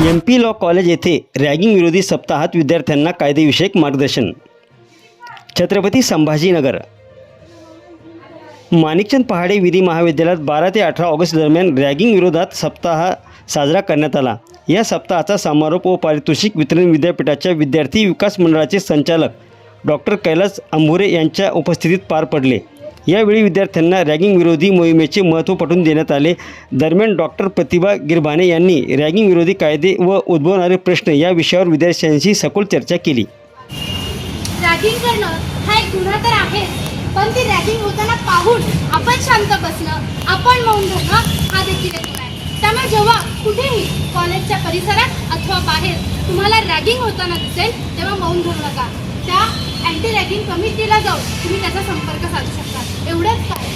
M P law college येथे ragging विरोधी सप्ताहात विद्यार्थ्यांना कायदेविषयक मार्गदर्शन. छत्रपती संभाजीनगर. माणिकचंद पहाडे विधी महाविद्यालयात बारा ते अठरा ऑगस्ट दरम्यान रॅगिंग विरोधात सप्ताह साजरा करण्यात आला. या सप्ताहाचा समारोप व पारितोषिक वितरण विद्यापीठाच्या विद्यार्थी विकास मंडळाचे संचालक डॉक्टर कैलास अंभुरे यांच्या उपस्थितीत पार पडले. यावेळी विद्यार्थ्यांना रॅगिंग विरोधी मोहिमेचे महत्त्व पटवून देण्यात आले. दरम्यान डॉक्टर प्रतिभा गिरभाने यांनी रॅगिंग विरोधी कायदे व उद्भवणारे प्रश्न या विषयावर विद्यार्थ्यांशी सखोल चर्चा केली. रॅगिंग करणं हा एक गुन्हा तर आहे पण ती रॅगिंग होताना पाहून आपण शांत बसणं आपण मौन धरणं हा देखील एक गुन्हा आहे. त्यामुळे जेव्हा कुठेही कॉलेजच्या परिसरात अथवा बाहेर तुम्हाला रॅगिंग होताना दिसेल तेव्हा मौन धरू नका. त्या अँटी रॅगिंग कमिटीला जाऊन तुम्ही त्याचा संपर्क साधू शकता. एवढंच काय?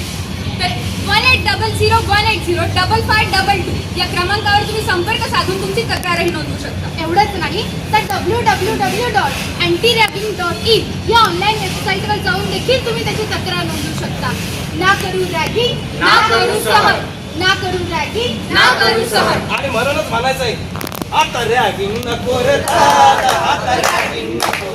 तर one eight double zero one eight zero double five double two या क्रमांकावर तुम्ही संपर्क साधून तुमची तक्रारही नोंदवू शकता. एवढंच नाही तर W W W dot anti ragging dot in या ऑनलाईन वेबसाईटवर जाऊन देखील तुम्ही त्याची तक्रार नोंदवू शकता. ना करू रॅगिंग ना करू सहन. ना करू रॅगिंग ना करू सहन. आणि म्हणूनच म्हणायचंय. आता रॅगिंग नको रे. आता रॅगिंग नको